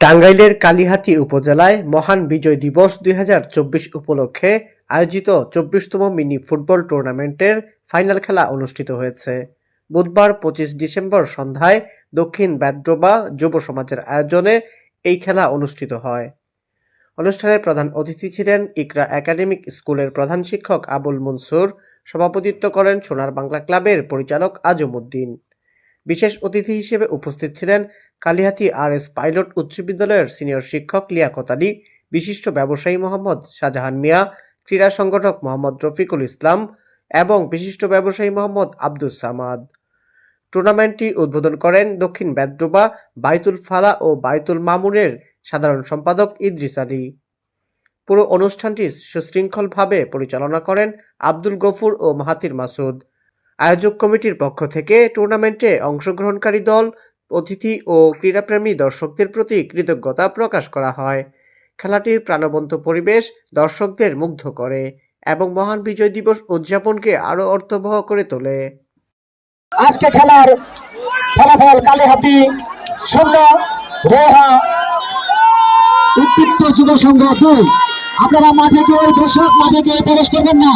টাঙ্গাইলের কালিহাতী উপজেলায় মহান বিজয় দিবস দুই হাজার চব্বিশ উপলক্ষে আয়োজিত চব্বিশতম মিনি ফুটবল টুর্নামেন্টের ফাইনাল খেলা অনুষ্ঠিত হয়েছে। বুধবার পঁচিশ ডিসেম্বর সন্ধ্যায় দক্ষিণ ব্যাদ্রবা যুব সমাজের আয়োজনে এই খেলা অনুষ্ঠিত হয়। অনুষ্ঠানের প্রধান অতিথি ছিলেন ইকরা একাডেমিক স্কুলের প্রধান শিক্ষক আবুল মনসুর, সভাপতিত্ব করেন সোনার বাংলা ক্লাবের পরিচালক আজমউদ্দিন বিশেষ অতিথি হিসেবে উপস্থিত ছিলেন কালিহাতি আর এস পাইলট উচ্চ বিদ্যালয়ের সিনিয়র শিক্ষক লিয়াকত আলী বিশিষ্ট ব্যবসায়ী মোহাম্মদ শাহজাহান মিয়া, ক্রীড়া সংগঠক মোহাম্মদ রফিকুল ইসলাম এবং বিশিষ্ট ব্যবসায়ী মোহাম্মদ আব্দুস সামাদ। টুর্নামেন্টটি উদ্বোধন করেন দক্ষিণ বেদ্রোবা বাইতুল ফালা ও বাইতুল মামুনের সাধারণ সম্পাদক ইদ্রিস আলী। পুরো অনুষ্ঠানটি সুশৃঙ্খলভাবে পরিচালনা করেন আব্দুল গফুর ও মাহাতির মাসুদ। আয়োজক কমিটির পক্ষ থেকে টুর্নামেন্টে অংশগ্রহণকারী দল, অতিথি ও ক্রীড়াপ্রেমী দর্শকদের প্রতি কৃতজ্ঞতা প্রকাশ করা হয়। খেলাটির প্রাণবন্ত পরিবেশ দর্শকদের মুগ্ধ করে এবং মহান বিজয় দিবস উদযাপনকে আরও অর্থবহ করে তোলে। আজকে খেলার ফলাফল কালীহাতি শূন্য রেহা উদ্দীপ্ত যুব সংঘ দুই। আপনারা মাঠে কেউ দর্শক মাঠে কেউ প্রবেশ করবেন না।